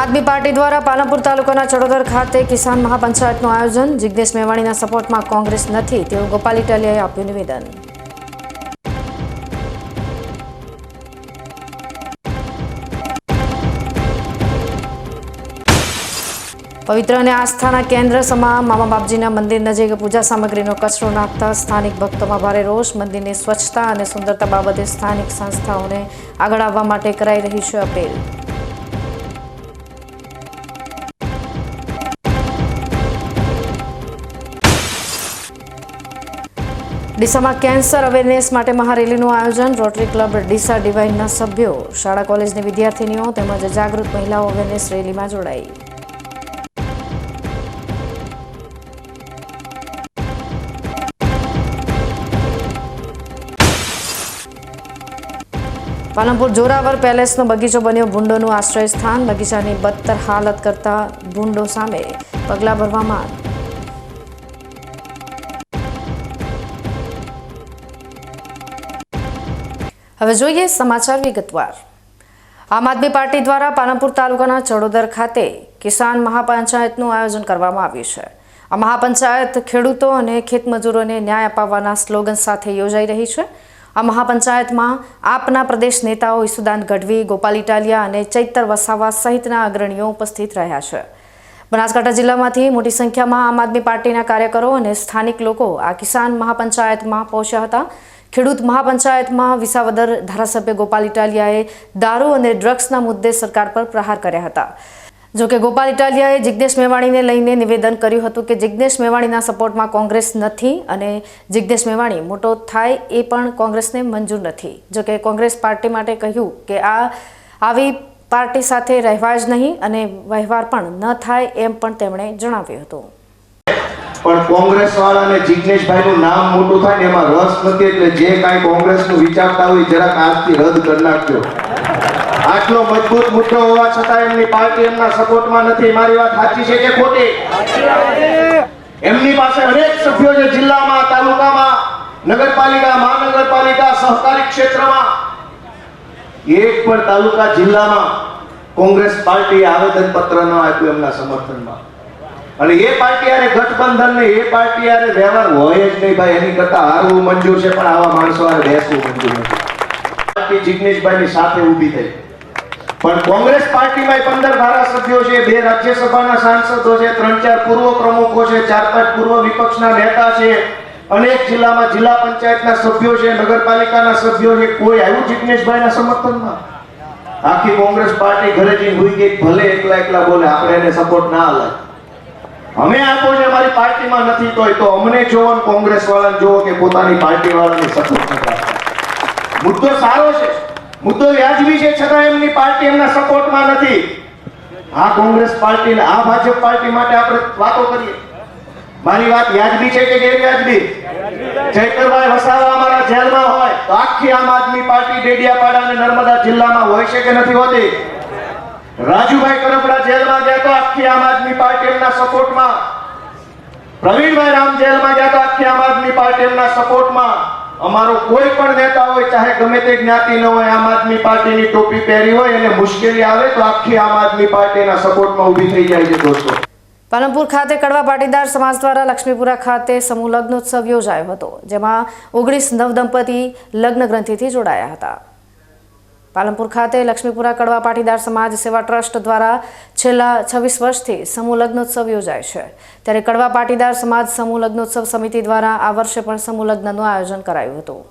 Aadmi party દ્વારા પાલનપુર તાલુકાના ચડોદર ખાતે કિસાન મહાપંચાયતનું આયોજન. જિગ્નેશ મેવાણીના સપોર્ટમાં કોંગ્રેસ નથી. તેવું ગોપાલ ઇટાલિયાએ આપ્યું નિવેદન. પવિત્ર અને આસ્થાના કેન્દ્ર સમા મામા બાપજીના મંદિર નજીક પૂજા સામગ્રીનો કચરો નાખતા સ્થાનિક ભક્તોમાં ભારે રોષ. મંદિરની સ્વચ્છતા અને સુંદરતા બાબતે સ્થાનિક સંસ્થાઓને આગળ આવવા માટે કરાઈ રહી છે અપીલ. ડીસામાં કેન્સર અવેરનેસ માટે મહારેલીનું આયોજન. રોટરી ક્લબ ડીસા ડિવાઇનના સભ્યો, શાળા કોલેજની વિદ્યાર્થીનીઓ તેમજ જાગૃત મહિલાઓ અવેરનેસ રેલીમાં જોડાઈ. પાલનપુર જોરાવર પેલેસનો બગીચો બન્યો ભૂંડોનું આશ્રય સ્થાન બગીચાની બદતર હાલત કરતા ભૂંડો સામે પગલાં ભરવા હવે જોઈએ સમાચાર વિગતવાર. આમ આદમી પાર્ટી દ્વારા પાલનપુર તાલુકાના ચડોદર ખાતે કિસાન મહાપંચાયતનું આયોજન કરવામાં આવ્યું છે. આ મહાપંચાયત ખેડૂતો અને ખેતમજૂરોને ન્યાય અપાવવાના સ્લોગન સાથે યોજાઈ રહી છે. આ મહાપંચાયતમાં આપના પ્રદેશ નેતાઓ ઈસુદાન ગઢવી, ગોપાલ ઇટાલિયા અને ચૈતર વસાવા સહિતના અગ્રણીઓ ઉપસ્થિત રહ્યા છે. બનાસકાંઠા જિલ્લામાંથી મોટી સંખ્યામાં આમ આદમી પાર્ટીના કાર્યકરો અને સ્થાનિક લોકો આ કિસાન મહાપંચાયતમાં પહોંચ્યા હતા. ખેડૂત મહાપંચાયતમાં વિસાવદર ધારાસભ્ય ગોપાલ ઇટાલિયાએ દારૂ અને ડ્રગ્સના મુદ્દે સરકાર પર પ્રહાર કર્યા હતા. જોકે ગોપાલ ઇટાલિયાએ જિજ્ઞેશ મેવાણીને લઈને નિવેદન કર્યું હતું કે જિજ્ઞેશ મેવાણીના સપોર્ટમાં કોંગ્રેસ નથી અને જિજ્ઞેશ મેવાણી મોટો થાય એ પણ કોંગ્રેસને મંજૂર નથી. જોકે કોંગ્રેસ પાર્ટી માટે કહ્યું કે આ આવી પાર્ટી સાથે રહેવા જ નહીં અને વ્યવહાર પણ ન થાય એમ પણ તેમણે જણાવ્યું હતું. પણ કોંગ્રેસ વાળાને જિગ્નેશભાઈનું નામ મોટું થાય ને એમાં રસ નથી એટલે જે કાંઈ કોંગ્રેસનું વિચારતા હોય જરાક આજથી રદ કરી નાખજો. આટલો મજબૂત મુદ્દો હોવા છતાં એમની પાર્ટી એમના સપોર્ટમાં નથી. મારી વાત સાચી છે કે ખોટી? એમની પાસે અનેક સભ્યો છે જિલ્લામાં, તાલુકામાં, નગરપાલિકા, મહાનગરપાલિકા, સહકારી ક્ષેત્રમાં. એક પણ તાલુકા જિલ્લામાં કોંગ્રેસ પાર્ટી આવેદન પત્ર ન આપ્યું એમના સમર્થનમાં. અને એ પાર્ટી આરે ગઠબંધન ને એ પાર્ટી આરે વ્યવહાર હોય જ નહીં ભાઈ. એની કરતા હારવું મંજૂર છે, પણ આવા માણસો આરે બેસવું મંજૂર નથી. પાર્ટી જિગ્નેશભાઈની સાથે ઊભી થઈ. પણ કોંગ્રેસ પાર્ટીમાં પંદર ધારાસભ્યો છે, બે રાજ્યસભાના સાંસદો છે, ત્રણ ચાર પૂર્વ પ્રમુખો છે, ચાર પાંચ પૂર્વ વિપક્ષના નેતા છે, અનેક જિલ્લામાં જિલ્લા પંચાયતના સભ્યો છે, નગરપાલિકાના સભ્યો છે. કોઈ આવ્યું જિગ્નેશભાઈના સમર્થનમાં? આખી કોંગ્રેસ પાર્ટી ઘરે જઈને ભૂઈ ગઈ ભલે એકલા એકલા બોલે, આપણે એને સપોર્ટ ના હાલે અમે આપો છે અમારી પાર્ટીમાં નથી તોય, તો અમને જોવો ને કોંગ્રેસ વાળાને જોવો કે પોતાની પાર્ટી વાળાને સપોર્ટ મુદ્દો સારો છે. મુદ્દો વ્યાજબી છે, છતાં એમની પાર્ટી એમના સપોર્ટમાં નથી. આ કોંગ્રેસ પાર્ટી ને આ ભાજપ પાર્ટી માટે આપણે વાતો કરીએ. મારી વાત વ્યાજબી છે કે ગેરવ્યાજબી? જયકરભાઈ વસાવા અમારા જેલમાં હોય, તો આખી આમ આદમી પાર્ટી ડેડિયાપાડા અને નર્મદા જિલ્લામાં હોય છે કે નથી હોતી? રાજુભાઈ કરપડા જેલમાં ગયા તો આખી આમ આદમી પાર્ટી એમના સપોર્ટમાં. પ્રવીણભાઈ રામ જેલમાં ગયા તો આખી આમ આદમી પાર્ટી એમના સપોર્ટમાં. અમારો કોઈ પણ નેતા હોય, ચાહે ગમે તે જ્ઞાતિ ન હોય, આમ આદમી પાર્ટીની ટોપી પહેરી હોય અને મુશ્કેલી આવે તો આખી આમ આદમી પાર્ટીના સપોર્ટમાં ઊભી થઈ જાય છે દોસ્તો. પાલનપુર ખાતે કડવા પાટીદાર સમાજ દ્વારા લક્ષ્મીપુરા ખાતે સમૂહ લગ્નોત્સવ યોજાયો હતો, જેમાં ઓગણીસ નવદંપતી લગ્ન ગ્રંથિથી જોડાયા હતા. પાલનપુર ખાતે લક્ષ્મીપુરા કડવા પાટીદાર સમાજ સેવા ટ્રસ્ટ દ્વારા છેલ્લા છવ્વીસ વર્ષથી સમૂહ લગ્નોત્સવ યોજાય છે. ત્યારે કડવા પાટીદાર સમાજ સમૂહ લગ્નોત્સવ સમિતિ દ્વારા આ વર્ષે પણ સમૂહ લગ્નનું આયોજન કરાયું હતું.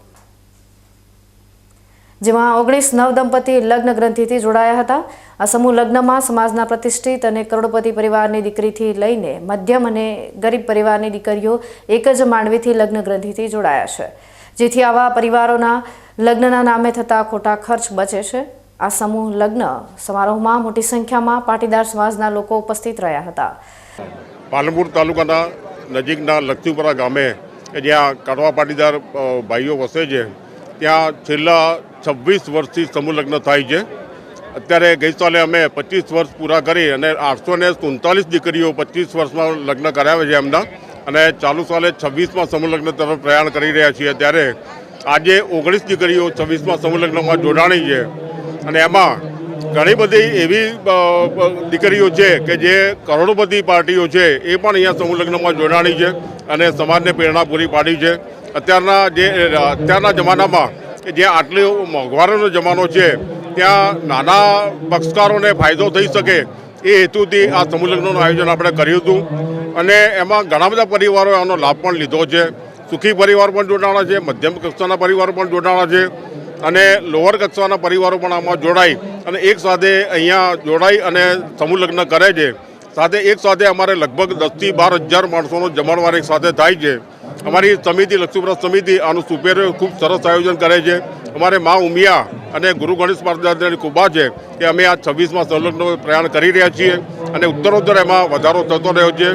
જેમાં ઓગણીસ નવદંપતી લગ્ન ગ્રંથિથી જોડાયા હતા. આ સમૂહ લગ્નમાં સમાજના પ્રતિષ્ઠિત અને કરોડપતિ પરિવારની દીકરીથી લઈને મધ્યમ અને ગરીબ પરિવારની દીકરીઓ એક જ માંડવીથી લગ્ન ગ્રંથિથી જોડાયા છે. જેથી આવા પરિવારોના લગ્નના નામે થતા ખોટા ખર્ચ બચે છે. આ સમૂહ લગ્ન સમારોહમાં મોટી સંખ્યામાં પાટીદાર સમાજના લોકો ઉપસ્થિત રહ્યા હતા. પાલનપુર તાલુકાના નજીકના લક્ષ્મીપુરા ગામે, કે જ્યાં કડવા પાટીદાર ભાઈઓ વસે છે, ત્યાં છેલ્લા છવ્વીસ વર્ષથી સમૂહ લગ્ન થાય છે. અત્યારે ગઈ સાલે અમે પચીસ વર્ષ પૂરા કરી અને આઠસો ને સુડતાલીસ દીકરીઓ પચીસ વર્ષમાં લગ્ન કરાવે છે એમના. અને ચાલુ સાલે છવ્વીસમાં સમૂહ લગ્ન તરફ પ્રયાણ કરી રહ્યા છીએ. ત્યારે આજે ઓગણીસ દીકરીઓ છવ્વીસમાં સંલગ્નમાં જોડાણી છે. અને એમાં ઘણી બધી એવી દીકરીઓ છે કે જે કરોડોપતિ પાર્ટીઓ છે, એ પણ અહીંયા સંલગ્નમાં જોડાણી છે અને સમાજને પ્રેરણા પૂરી પાડી છે. અત્યારના જે અત્યારના જમાનામાં કે જે આટલો મોંઘવારીનો જમાનો છે, ત્યાં નાના પક્ષકારોને ફાયદો થઈ શકે એ હેતુથી આ સંલગ્નનું આયોજન આપણે કર્યું હતું. અને એમાં ઘણા બધા પરિવારોએ આનો લાભ પણ લીધો છે. સુખી પરિવાર પણ જોડાણા છે, મધ્યમ કક્ષાના પરિવારો પણ જોડાણા છે અને લોઅર કક્ષાના પરિવારો પણ આમાં જોડાઈ અને એક સાથે અહીંયા જોડાઈ અને સમૂહ લગ્ન કરે છે. સાથે એક સાથે અમારે લગભગ દસથી બાર હજાર માણસોનો જમણવાર એક સાથે થાય છે. અમારી સમિતિ લક્ષ્મીપ્રસ સમિતિ આનું સુપેરે ખૂબ સરસ આયોજન કરે છે. અમારે મા ઉમિયા અને ગુરુ ગણેશ મહારાજની કૃપા છે કે અમે આ છવ્વીસમાં સંલગ્ન પ્રયાણ કરી રહ્યા છીએ અને ઉત્તરોત્તર એમાં વધારો થતો રહ્યો છે.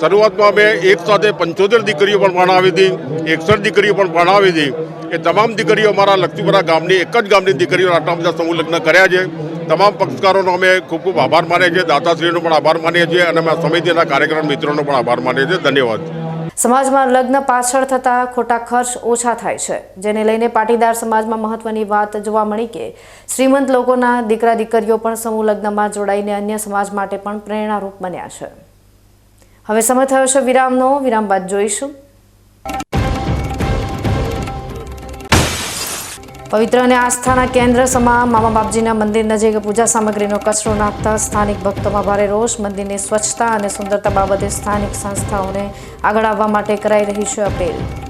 શરૂઆતમાં અમે એક સાથે પંચોતેર દીકરીઓ પણ ભણાવી હતી, એકસઠ દીકરીઓ પણ ભણાવી હતી. એ તમામ દીકરીઓ અમારા લક્ષ્મીપુરા ગામની, એક જ ગામની દીકરીઓ આટલા બધા સમૂહ લગ્ન કર્યા છે. તમામ પક્ષકારોનો અમે ખૂબ ખૂબ આભાર માનીએ છીએ, દાતાશ્રીનો પણ આભાર માનીએ છીએ અને અમે સમિતિના કાર્યક્રમ મિત્રોનો પણ આભાર માનીએ છીએ. ધન્યવાદ. સમાજમાં લગ્ન પાછળ થતા ખોટા ખર્ચ ઓછા થાય છે, જેને લઈને પાટીદાર સમાજમાં મહત્વની વાત જોવા મળી કે શ્રીમંત લોકોના દીકરા દીકરીઓ પણ સમૂહ લગ્નમાં જોડાઈને અન્ય સમાજ માટે પણ પ્રેરણારૂપ બન્યા છે. હવે સમય થયો છે વિરામનો. વિરામ બાદ જોઈશું. પવિત્ર અને આસ્થાના કેન્દ્ર સમા મામા બાપજીના મંદિર નજીક પૂજા સામગ્રીનો કચરો નાખતા સ્થાનિક ભક્તોમાં ભારે રોષ. મંદિરની સ્વચ્છતા અને સુંદરતા બાબતે સ્થાનિક સંસ્થાઓને આગળ આવવા માટે કરાઈ રહી છે અપીલ.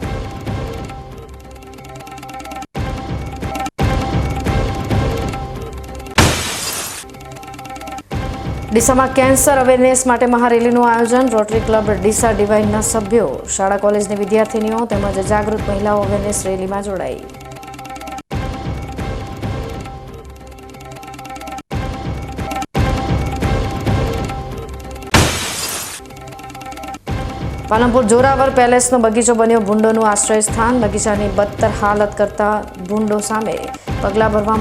ડીસામાં કેન્સર અવેરનેસ માટે મહારેલીનું આયોજન. રોટરી ક્લબ ડીસા ડિવાઇનના સભ્યો, શાળા કોલેજની વિદ્યાર્થીનીઓ તેમજ જાગૃત મહિલાઓ અવેરનેસ રેલીમાં જોડાઈ. પાલનપુર જોરાવર પેલેસનો બગીચો બન્યો ભૂંડોનું આશ્રય સ્થાન બગીચાની બદતર હાલત કરતા ભૂંડો સામે પગલાં ભરવા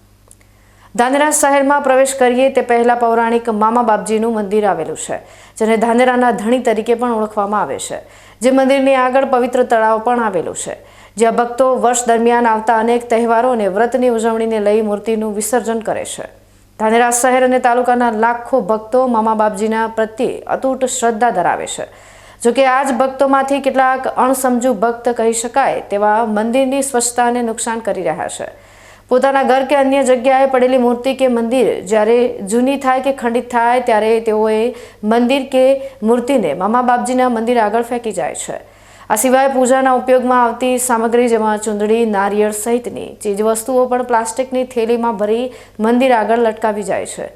ધાનેરા શહેરમાં પ્રવેશ કરીએ તે પહેલાં પૌરાણિક મામા બાપજીનું મંદિર આવેલું છે, જેને ધાનેરાના ધણી તરીકે પણ ઓળખવામાં આવે છે. જે મંદિરની આગળ પવિત્ર તળાવ પણ આવેલું છે, જ્યાં ભક્તો વર્ષ દરમિયાન આવતા અનેક તહેવારો અને વ્રતની ઉજવણીને લઈ મૂર્તિનું વિસર્જન કરે છે. ધાનેરા શહેર અને તાલુકાના લાખો ભક્તો મામા બાપજીના પ્રત્યે અતૂટ શ્રદ્ધા ધરાવે છે. જોકે આ જ ભક્તોમાંથી કેટલાક અણસમજુ ભક્ત કહી શકાય તેવા મંદિરની સ્વચ્છતાને નુકસાન કરી રહ્યા છે. પોતાના ઘર કે અન્ય જગ્યાએ પડેલી મૂર્તિ કે મંદિર જ્યારે જૂની થાય કે ખંડિત થાય ત્યારે તેઓએ મંદિર કે મૂર્તિને મામા બાપજીના મંદિર આગળ ફેંકી જાય છે. આ સિવાય પૂજાના ઉપયોગમાં આવતી સામગ્રી જેમાં ચૂંદડી, નારિયેળ સહિતની ચીજવસ્તુઓ પણ પ્લાસ્ટિકની થેલીમાં ભરી મંદિર આગળ લટકાવી જાય છે.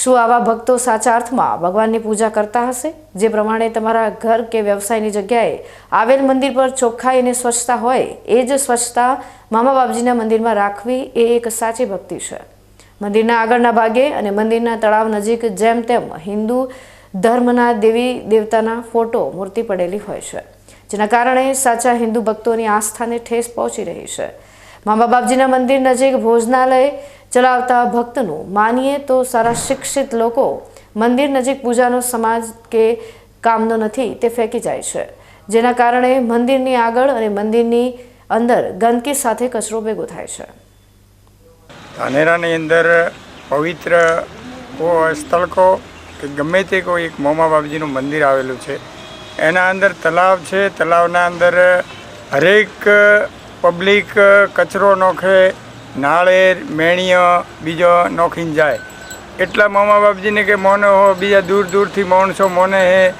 શું આવા ભક્તો સાચા અર્થમાં ભગવાનની પૂજા કરતા હશે? જે પ્રમાણે તમારા ઘર કે વ્યવસાયની જગ્યાએ આવેલ મંદિર પર ચોખ્ખાઈ અને સ્વચ્છતા હોય, એ જ સ્વચ્છતા મામા બાપજીના મંદિરમાં રાખવી એ એક સાચી ભક્તિ છે. મંદિરના આગળના ભાગે અને મંદિરના તળાવ નજીક જેમ તેમ હિન્દુ ધર્મના દેવી દેવતાના ફોટો મૂર્તિ પડેલી હોય છે, જેના કારણે સાચા હિન્દુ ભક્તોની આસ્થાને ઠેસ પહોંચી રહી છે. મામા બાપજીના મંદિર નજીક ભોજનાલય ચલાવતા ભક્તનું માનીએ તો સારા શિક્ષિત લોકો મંદિર નજીક પૂજાનો સમાજ કે કામનો નથી, તે ફેંકી જાય છે. જેના કારણે મંદિરની આગળ અને મંદિરની અંદર ગંદકી સાથે કચરો ભેગો થાય છે. ધાનેરાની અંદર પવિત્ર કો- સ્થળ કહો કે ગમે તે કોઈ એક મોમા બાપજીનું મંદિર આવેલું છે, એના અંદર તલાવ છે. તલાવના અંદર હરેક પબ્લિક કચરો નોખે નાળેર મેણીઓ બીજો નોખીને જાય. એટલા મોમા બાપજીને કે મોને હો, બીજા દૂર દૂરથી માણસો મોને હે,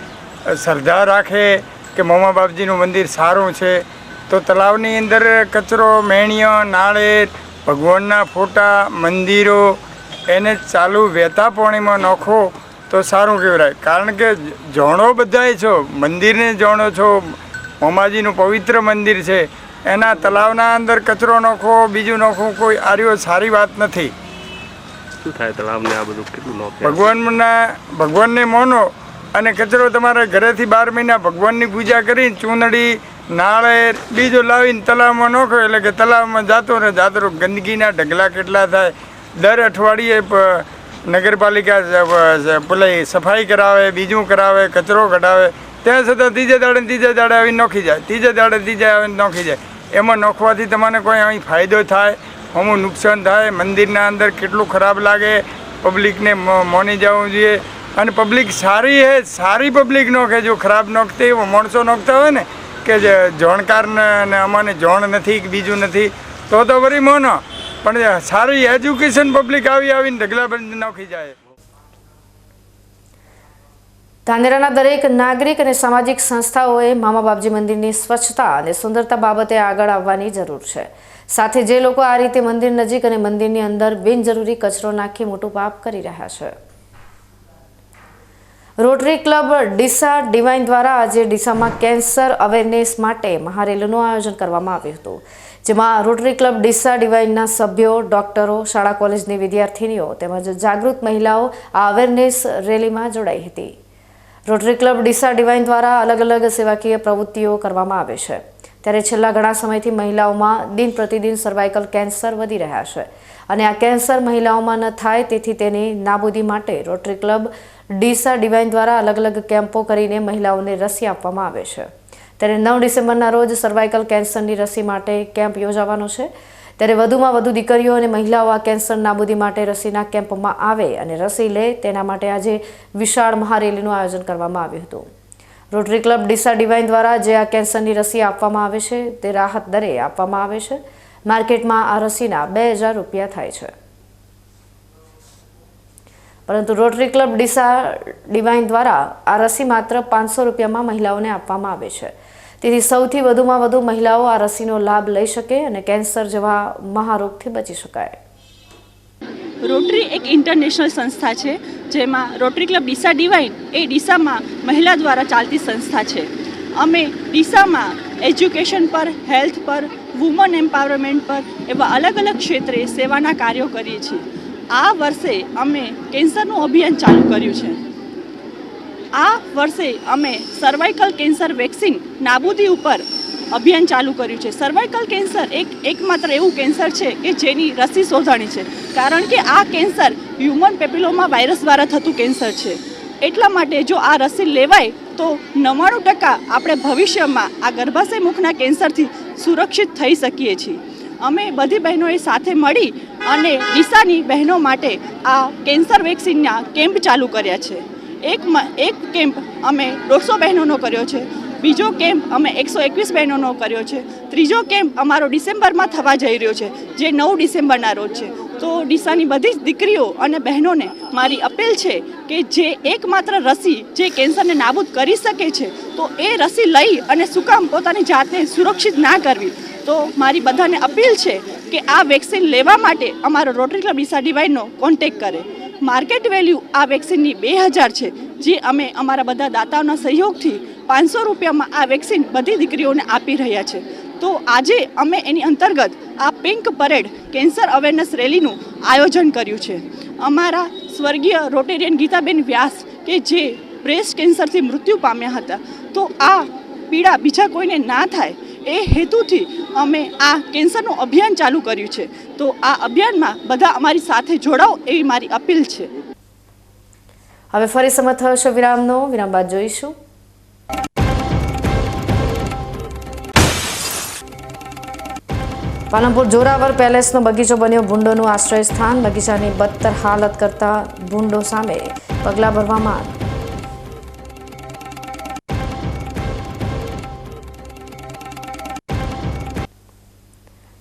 શ્રદ્ધા રાખે કે મોમા બાપજીનું મંદિર સારું છે. તો તલાવની અંદર કચરો મેણીઓ નાળેર ભગવાનના ફોટા, મંદિરો, એને ચાલુ વહેતા પાણીમાં નાખો તો સારું કહેવાય. કારણ કે જોણો બધાય છો, મંદિરને જોણો છો, મોમાજીનું પવિત્ર મંદિર છે. એના તલાવના અંદર કચરો નાખો બીજું નાખો કોઈ આર્યો સારી વાત નથી. શું થાય તળાવને આ બધું કેટલું ભગવાનના ભગવાનને માનો અને કચરો તમારે ઘરેથી બાર મહિના ભગવાનની પૂજા કરીને ચૂંદડી નાળેર બીજો લાવીને તલાવમાં નાખો એટલે કે તલાવમાં જાતો ને જાતો ગંદકીના ઢગલા કેટલા થાય. દર અઠવાડિયે નગરપાલિકા જ- સફાઈ કરાવે બીજું કરાવે કચરો કઢાવે. ત્યાં છતાં ત્રીજે દાડે ત્રીજે દાડે આવીને નોખી જાય. ત્રીજે દાડે ત્રીજે આવીને નોખી જાય. એમાં નોખવાથી તમને કોઈ અહીં ફાયદો થાય, અમુક નુકસાન થાય, મંદિરના અંદર કેટલું ખરાબ લાગે, પબ્લિકને મોની જવું જોઈએ. અને પબ્લિક સારી હે, સારી પબ્લિક નોખે, જો ખરાબ નોખતી માણસો નોખતા હોય ને, કે જાણકાર ને અમાને જાણ નથી, કે બીજું નથી, તો તો વરી મોનો. પણ સારી એજ્યુકેશન પબ્લિક આવી આવીને ઢગલાબંધ નોખી જાય. ધાનેરાના દરેક નાગરિક અને સામાજિક સંસ્થાઓએ મામા બાપજી મંદિરની સ્વચ્છતા અને સુંદરતા બાબતે આગળ આવવાની જરૂર છે. સાથે જે લોકો આ રીતે મંદિર નજીક અને મંદિરની અંદર બિનજરૂરી કચરો નાખી મોટું પાપ કરી રહ્યા છે. રોટરી ક્લબ ડીસા ડિવાઇન દ્વારા આજે ડીસામાં કેન્સર અવેરનેસ માટે મહારેલીનું આયોજન કરવામાં આવ્યું હતું. જેમાં રોટરી ક્લબ ડીસા ડિવાઇનના સભ્યો, ડોક્ટરો, શાળા કોલેજની વિદ્યાર્થીનીઓ તેમજ જાગૃત મહિલાઓ આ અવેરનેસ રેલીમાં જોડાઈ હતી. રોટરી ક્લબ ડીસા ડિવાઇન દ્વારા અલગ અલગ સેવાકીય પ્રવૃત્તિઓ કરવામાં આવે છે. ત્યારે છેલ્લા ઘણા સમયથી મહિલાઓમાં દિન પ્રતિદિન સર્વાઇકલ કેન્સર વધી રહ્યા છે. અને આ કેન્સર મહિલાઓમાં ન થાય તેથી તેની નાબૂદી માટે રોટરી ક્લબ ડીસા ડિવાઇન દ્વારા અલગ અલગ કેમ્પો કરીને મહિલાઓને રસી આપવામાં આવે છે. ત્યારે નવ ડિસેમ્બરના રોજ સર્વાઇકલ કેન્સરની રસી માટે કેમ્પ યોજાવાનો છે. ત્યારે વધુમાં વધુ દીકરીઓ અને મહિલાઓ આ કેન્સર નાબૂદી માટે રસીના કેમ્પમાં આવે અને રસી લે તેના માટે આજે વિશાળ મહારેલીનું આયોજન કરવામાં આવ્યું હતું. રોટરી ક્લબ ડીસા ડિવાઇન દ્વારા જે આ કેન્સરની રસી આપવામાં આવે છે, તે રાહત દરે આપવામાં આવે છે. માર્કેટમાં આ રસીના બે હજાર રૂપિયા થાય છે. પરંતુ રોટરી ક્લબ ડીસા ડિવાઇન દ્વારા આ રસી માત્ર પાંચસો રૂપિયામાં મહિલાઓને આપવામાં આવે છે. તેથી સૌથી વધુમાં વધુ મહિલાઓ આ રસીનો લાભ લઈ શકે અને કેન્સર જેવા મહારોગથી બચી શકાય. રોટરી એક ઇન્ટરનેશનલ સંસ્થા છે, જેમાં રોટરી ક્લબ ડીસા ડિવાઇન એ ડીસામાં મહિલા દ્વારા ચાલતી સંસ્થા છે. અમે ડીસામાં એજ્યુકેશન પર, હેલ્થ પર, વુમન એમ્પાવરમેન્ટ પર એવા અલગ અલગ ક્ષેત્રે સેવાના કાર્યો કરીએ છીએ. આ વર્ષે અમે કેન્સરનું અભિયાન ચાલુ કર્યું છે. આ વર્ષે અમે સર્વાઇકલ કેન્સર વેક્સિન નાબૂદી ઉપર અભિયાન ચાલુ કર્યું છે. સર્વાઇકલ કેન્સર એક એકમાત્ર એવું કેન્સર છે કે જેની રસી શોધાણી છે. કારણ કે આ કેન્સર હ્યુમન પેપિલોમા વાયરસ દ્વારા થતું કેન્સર છે. એટલા માટે જો આ રસી લેવાય તો નવ્વાણું ટકા આપણે ભવિષ્યમાં આ ગર્ભાશય મુખના કેન્સરથી સુરક્ષિત થઈ શકીએ છીએ. અમે બધી બહેનોએ સાથે મળી અને દિશાની બહેનો માટે આ કેન્સર વેક્સિનના કેમ્પ ચાલુ કર્યા છે. એક એક કેમ્પ અમે દોઢસો બહેનોનો કર્યો છે. બીજો કેમ્પ અમે એકસો એકવીસ બહેનોનો કર્યો છે. ત્રીજો કેમ્પ અમારો ડિસેમ્બરમાં થવા જઈ રહ્યો છે, જે નવ ડિસેમ્બરના રોજ છે. તો ડીસાની બધી જ દીકરીઓ અને બહેનોને મારી અપીલ છે કે જે એકમાત્ર રસી જે કેન્સરને નાબૂદ કરી શકે છે, તો એ રસી લઈ અને શું કામ પોતાની જાતને સુરક્ષિત ના કરવી. તો મારી બધાને અપીલ છે કે આ વેક્સિન લેવા માટે અમારો રોટરી ક્લબ ડીસા ડિવાઇનનો કોન્ટેક કરે. માર્કેટ વેલ્યુ આ વેક્સિનની બે હજાર છે, જે અમે અમારા બધા દાતાઓના સહયોગથી પાંચસો રૂપિયામાં આ વેક્સિન બધી દીકરીઓને આપી રહ્યા છે. તો આજે અમે એની અંતર્ગત આ પિંક પરેડ કેન્સર અવેરનેસ રેલીનું આયોજન કર્યું છે. અમારા સ્વર્ગીય રોટેરિયન ગીતાબેન વ્યાસ કે જે બ્રેસ્ટ કેન્સરથી મૃત્યુ પામ્યા હતા. તો આ પીડા બીજા કોઈને ના થાય એ હેતુથી અમે આ કેન્સરનું અભિયાન ચાલુ કર્યું છે. તો આ અભિયાનમાં બધા અમારી સાથે જોડાઓ એવી મારી અપીલ છે. હવે ફરી સમય છે વિરામનો. વિરામ બાદ જોઈશું. પાલનપુર જોરાવર પેલેસનો બગીચો બન્યો ભૂંડોનું આશ્રય સ્થાન બગીચાની બદતર હાલત કરતા ભૂંડો સામે પગલાં ભરવામાં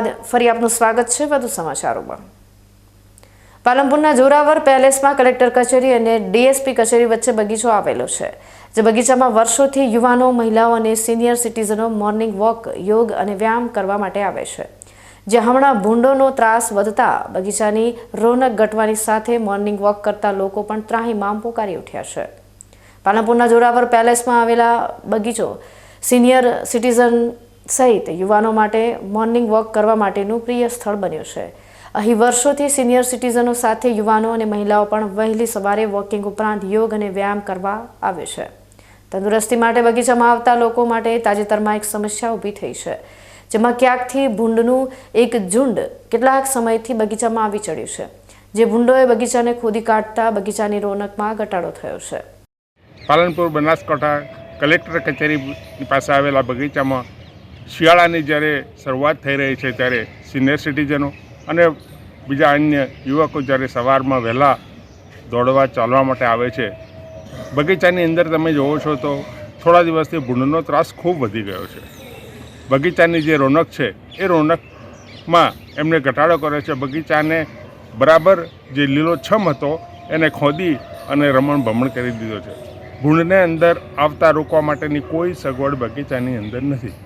બાદ ફરી આપનું સ્વાગત છે વધુ સમાચારોમાં. પાલનપુરના જોરાવર પેલેસમાં કલેક્ટર કચેરી અને ડીએસપી કચેરી વચ્ચે બગીચો આવેલો છે, જે બગીચામાં વર્ષોથી યુવાનો, મહિલાઓ અને સિનિયર સિટીઝનો મોર્નિંગ વોક, યોગ અને વ્યાયામ કરવા માટે આવે છે. જે હમણાં ભૂંડોનો ત્રાસ વધતા બગીચાની રોનક ઘટવાની સાથે મોર્નિંગ વોક કરતા લોકો પણ ત્રાહીમામ પોકારી ઉઠ્યા છે. પાલનપુરના જોરાવર પેલેસમાં આવેલા બગીચો સિનિયર સિટીઝન સહિત યુવાનો માટે મોર્નિંગ વોક કરવા માટેનું પ્રિય સ્થળ બન્યું છે. અહીં વર્ષોથી સિનિયર સિટીઝનો સાથે યુવાનો અને મહિલાઓ પણ વહેલી સવારે વોકિંગ ઉપરાંત યોગ અને વ્યાયામ કરવા આવે છે. તંદુરસ્તી માટે બગીચામાં આવતા લોકો માટે તાજેતરમાં એક સમસ્યા ઊભી થઈ છે, જેમાં ક્યાંકથી ભૂંડનું એક ઝુંડ કેટલાક સમયથી બગીચામાં આવી ચડ્યું છે, જે ભૂંડોએ બગીચાને ખોદી કાઢતા બગીચાની રોનકમાં ઘટાડો થયો છે. પાલનપુર બનાસકાંઠા કલેક્ટર કચેરી પાસે આવેલા બગીચામાં શિયાળાની જ્યારે શરૂઆત થઈ રહી છે ત્યારે સિનિયર સિટીઝનો અને બીજા અન્ય યુવકો જ્યારે સવારમાં વહેલા દોડવા ચાલવા માટે આવે છે, બગીચાની અંદર તમે જોવો છો તો થોડા દિવસથી ભૂંડનો ત્રાસ ખૂબ વધી ગયો છે. બગીચાની જે રોનક છે, એ રોનકમાં એમને ઘટાડો કર્યો છે. બગીચાને બરાબર જે લીલોછમ હતો, એને ખોદી અને રમણ ભમણ કરી દીધો છે. ભૂંડને અંદર આવતા રોકવા માટેની કોઈ સગવડ બગીચાની અંદર નથી.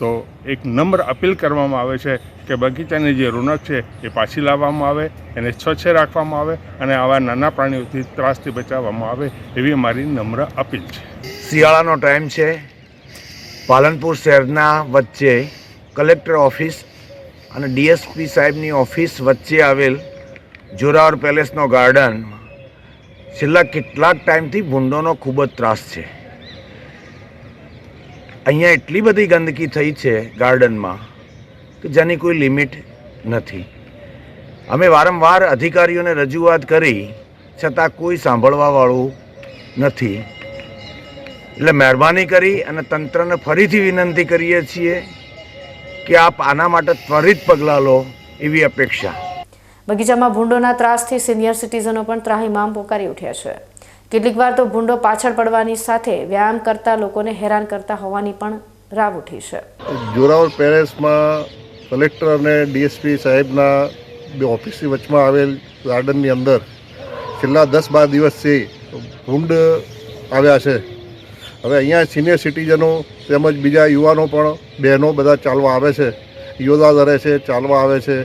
તો એક નમ્ર અપીલ કરવામાં આવે છે કે બગીચાની જે રોનક છે એ પાછી લાવવામાં આવે, એને સ્વચ્છ રાખવામાં આવે અને આવા નાના પ્રાણીઓથી ત્રાસથી બચાવવામાં આવે એવી મારી નમ્ર અપીલ છે. શિયાળાનો ટાઈમ છે. પાલનપુર શહેરના વચ્ચે કલેક્ટર ઓફિસ અને ડીએસપી સાહેબની ઓફિસ વચ્ચે આવેલ જોરાવર પેલેસનો ગાર્ડન છેલ્લા કેટલાક ટાઈમથી ભૂંડોનો ખૂબ જ ત્રાસ છે. અહીંયા એટલી બધી ગંદકી થઈ છે ગાર્ડનમાં કે જેની કોઈ લિમિટ નથી. અમે વારંવાર અધિકારીઓને રજૂઆત કરી, છતાં કોઈ સાંભળવાવાળું નથી. એટલે મહેરબાની કરી અને તંત્રને ફરીથી વિનંતી કરીએ છીએ કે આપ આના માટે ત્વરિત પગલાં લો એવી અપેક્ષા. બગીચામાં ભૂંડોના ત્રાસથી સિનિયર સિટીઝનો પણ ત્રાહીમામ પોકારી ઉઠ્યા છે. કેટલીક વાર તો ભૂંડો પાછળ પડવાની સાથે વ્યાયામ કરતા લોકોને હેરાન કરતા હોવાની પણ રાવ ઉઠી છે. જોરાવર પેલેસમાં કલેક્ટર અને ડીએસપી સાહેબના બે ઓફિસની વચમાં આવેલ ગાર્ડનની અંદર છેલ્લા દસ બાર દિવસથી ભૂંડ આવ્યા છે. હવે અહીંયા સિનિયર સિટીઝનો તેમજ બીજા યુવાનો પણ બહેનો બધા ચાલવા આવે છે. યોગા કરે છે, ચાલવા આવે છે.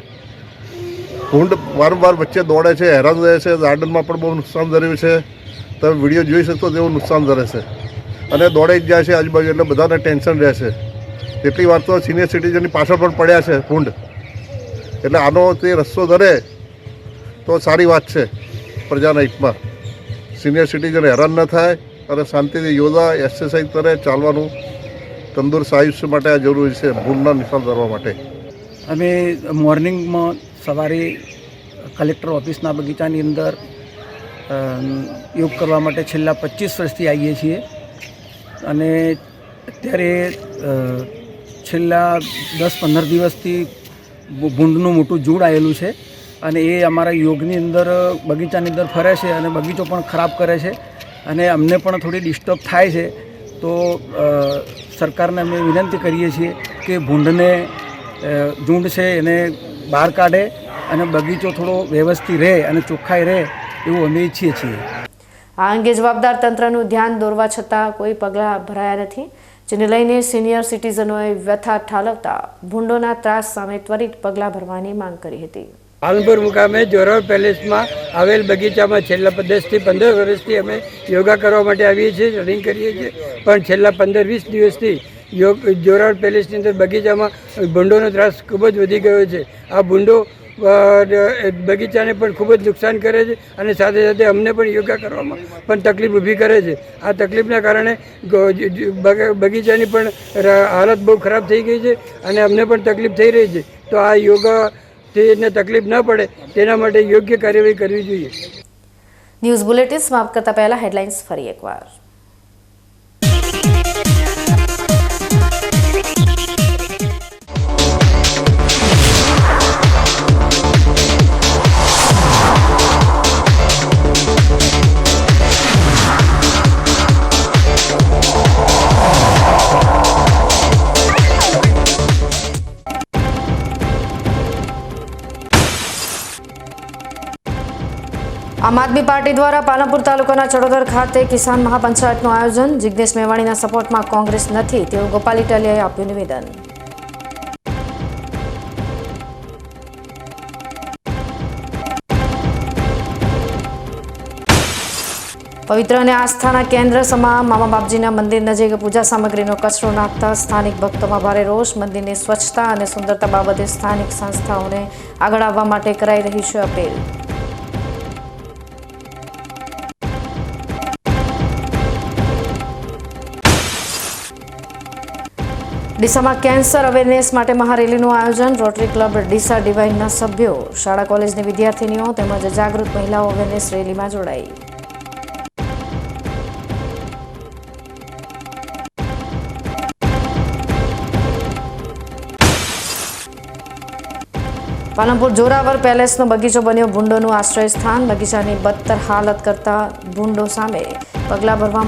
ભૂંડ વારંવાર વચ્ચે દોડે છે, હેરાન રહે છે. ગાર્ડનમાં પણ બહુ નુકસાન ધર્યું છે. તમે વીડિયો જોઈ શકશો તેવું નુકસાન રહેશે અને દોડે જ જાય છે આજુબાજુ, એટલે બધાને ટેન્શન રહેશે કેટલી વાર તો સિનિયર સિટીઝનની પાછળ પણ પડ્યા છે ભૂંડ એટલે આનો તે રસ્તો ધરે તો સારી વાત છે પ્રજાના હિતમાં. સિનિયર સિટીઝન હેરાન ન થાય અને શાંતિથી યોગા એક્સરસાઇઝ કરે, ચાલવાનું તંદુરસ્ત આયુષ્ય માટે આ જરૂરી છે, ભૂલના નિશાન કરવા માટે. અમે મોર્નિંગમાં સવારે કલેક્ટર ઓફિસના બગીચાની અંદર યોગ કરવા માટે છેલ્લા પચીસ વર્ષથી આવીએ છીએ. અને અત્યારે છેલ્લા દસ પંદર દિવસથી ભૂંડનું મોટું જૂડ આવેલું છે. અને એ અમારા યોગની અંદર, બગીચાની અંદર ફરે છે અને બગીચો પણ ખરાબ કરે છે. અને અમને પણ થોડી ડિસ્ટર્બ થાય છે. તો સરકારને અમે વિનંતી કરીએ છીએ કે ભૂંડને ઝૂંડ છે એને બહાર કાઢે અને બગીચો થોડો વ્યવસ્થિત રહે અને ચોખ્ખાઈ રહે. એવું અમે ઈચ્છીએ છીએ. આ અંગે જવાબદાર તંત્રનું ધ્યાન દોરવા છતાં કોઈ પગલાં ભરાયા નથી જેને લઈને સિનિયર સિટીઝનોએ વ્યથા ઠાલવતા ભૂંડોના ત્રાસ સામે ત્વરિત પગલાં ભરવાની માંગ કરી હતી. પાલનપુર મુકામે જોરાવ પેલેસમાં આવેલ બગીચામાં છેલ્લા દસથી પંદર વર્ષથી અમે યોગા કરવા માટે આવીએ છીએ રનિંગ કરીએ છીએ. પણ છેલ્લા પંદર વીસ દિવસથી યોગ જોરાવ પેલેસની અંદર બગીચામાં ભૂંડોનો ત્રાસ ખૂબ જ વધી ગયો છે. આ ભૂંડો બગીચાને પણ ખૂબ જ નુકસાન કરે છે અને સાથે સાથે અમને પણ યોગા કરવામાં પણ તકલીફ ઊભી કરે છે. આ તકલીફના કારણે બગીચાની પણ હાલત બહુ ખરાબ થઈ ગઈ છે અને અમને પણ તકલીફ થઈ રહી છે. તો આ યોગા એને તકલીફ ન પડે તેના માટે યોગ્ય કાર્યવાહી કરવી જોઈએ. ન્યૂઝ બુલેટિન સમાપ્ત કરતા પહેલા હેડલાઇન્સ ફરી એકવાર. આમ આદમી પાર્ટી દ્વારા પાલનપુર તાલુકાના ચડોદર ખાતે કિસાન મહાપંચાયતનું આયોજન. જિગ્નેશ મેવાણીના સપોર્ટમાં કોંગ્રેસ નથી. તેવું ગોપાલ ઇટાલિયાએ આપ્યું નિવેદન. પવિત્ર અને આસ્થાના કેન્દ્ર સમા મામા બાપજીના મંદિર નજીક પૂજા સામગ્રીનો કચરો નાખતા સ્થાનિક ભક્તોમાં ભારે રોષ. મંદિરની સ્વચ્છતા અને સુંદરતા બાબતે સ્થાનિક સંસ્થાઓને આગળ આવવા માટે કરાઈ રહી છે અપીલ. ડીસામાં કેન્સર અવેરનેસ માટે મહારેલીનું આયોજન. રોટરી ક્લબ ડીસા ડિવાઇનના સભ્યો, શાળા કોલેજની વિદ્યાર્થીનીઓ તેમજ જાગૃત મહિલાઓ અવેરનેસ રેલીમાં જોડાઈ. પાલનપુર જોરાવર પેલેસનો બગીચો બન્યો ભૂંડોનું આશ્રય સ્થાન બગીચાની બદતર હાલત કરતા ભૂંડો સામે પગલાં ભરવા